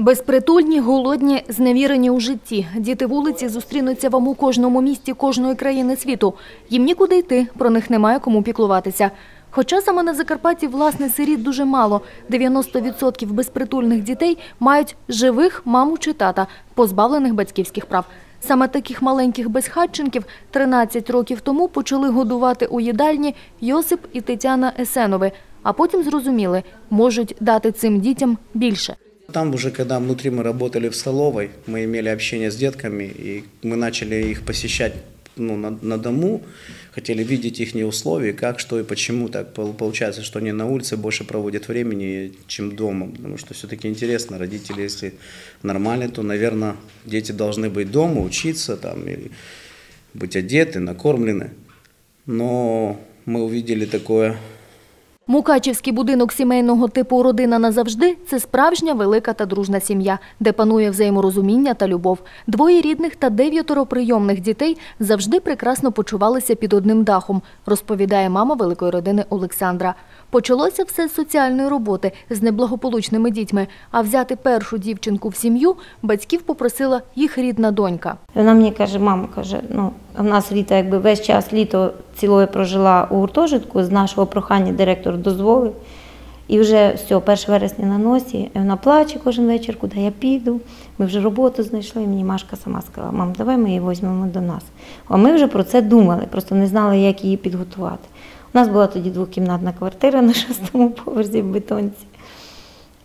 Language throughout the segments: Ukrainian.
Безпритульні, голодні, зневірені у житті. Діти вулиці зустрінуться вам у кожному місті кожної країни світу. Їм нікуди йти, про них немає кому піклуватися. Хоча саме на Закарпатті власне сиріт дуже мало. 90% безпритульних дітей мають живих маму чи тата, позбавлених батьківських прав. Саме таких маленьких безхатченків 13 років тому почали годувати у їдальні Йосип і Тетяна Есенови, а потім зрозуміли, можуть дати цим дітям більше. Там уже, когда внутри мы работали в столовой, мы имели общение с детками, и мы начали их посещать ну, на, на дому, хотели видеть их условия, как, что и почему так пол- получается, что они на улице больше проводят времени, чем дома. Потому что все-таки интересно, родители, если нормально, то, наверное, дети должны быть дома, учиться там, или быть одеты, накормлены. Но мы увидели такое Мукачівський будинок сімейного типу «Родина назавжди» – це справжня велика та дружна сім'я, де панує взаєморозуміння та любов. Двоє рідних та дев'ятеро прийомних дітей завжди прекрасно почувалися під одним дахом, розповідає мама великої родини Олександра. Почалося все з соціальної роботи з неблагополучними дітьми, а взяти першу дівчинку в сім'ю батьків попросила їх рідна донька. Вона мені каже, мама каже, ну в нас літо, якби весь час літо цілою прожила у гуртожитку, з нашого прохання директор дозволив. І вже все, 1 вересня на носі, вона плаче кожен вечір, куди я піду. Ми вже роботу знайшли. І мені Машка сама сказала, мам, давай ми її візьмемо до нас. А ми вже про це думали, просто не знали, як її підготувати. У нас була тоді двокімнатна квартира на шостому поверсі в бетонці.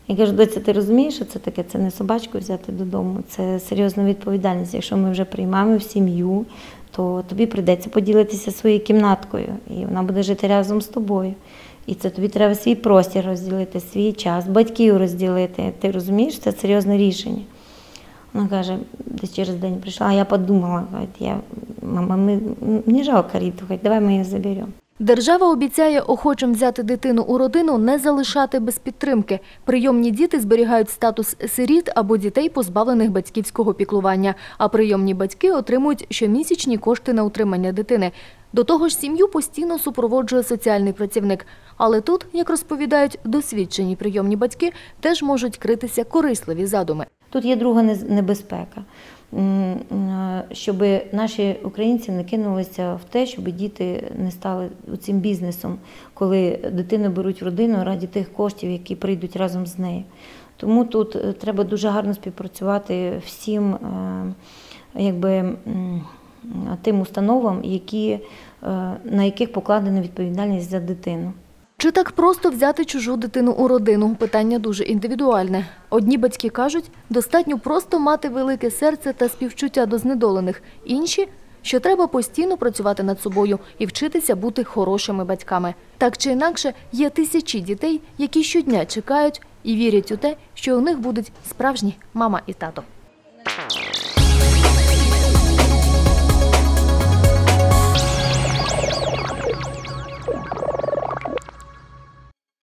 Я кажу, доця, ти розумієш, що це таке? Це не собачку взяти додому, це серйозна відповідальність. Якщо ми вже приймаємо в сім'ю, то тобі прийдеться поділитися своєю кімнаткою, і вона буде жити разом з тобою. І це тобі треба свій простір розділити, свій час, батьків розділити. Ти розумієш, це серйозне рішення. Вона каже, десь через день прийшла, а я подумала, я, мама, ми, мені жалко Ріту, давай ми її заберемо. Держава обіцяє охочим взяти дитину у родину не залишати без підтримки. Прийомні діти зберігають статус сиріт або дітей, позбавлених батьківського піклування, а прийомні батьки отримують щомісячні кошти на утримання дитини. До того ж, сім'ю постійно супроводжує соціальний працівник. Але тут, як розповідають досвідчені прийомні батьки, теж можуть критися корисливі задуми. Тут є друга небезпека, щоб наші українці не кинулися в те, щоб діти не стали цим бізнесом, коли дитину беруть в родину раді тих коштів, які прийдуть разом з нею. Тому тут е, треба дуже гарно співпрацювати всім е, якби, тим установам, які, е, на яких покладена відповідальність за дитину. Чи так просто взяти чужу дитину у родину? Питання дуже індивідуальне. Одні батьки кажуть, достатньо просто мати велике серце та співчуття до знедолених. Інші, що треба постійно працювати над собою і вчитися бути хорошими батьками. Так чи інакше, є тисячі дітей, які щодня чекають і вірять у те, що у них будуть справжні мама і тато.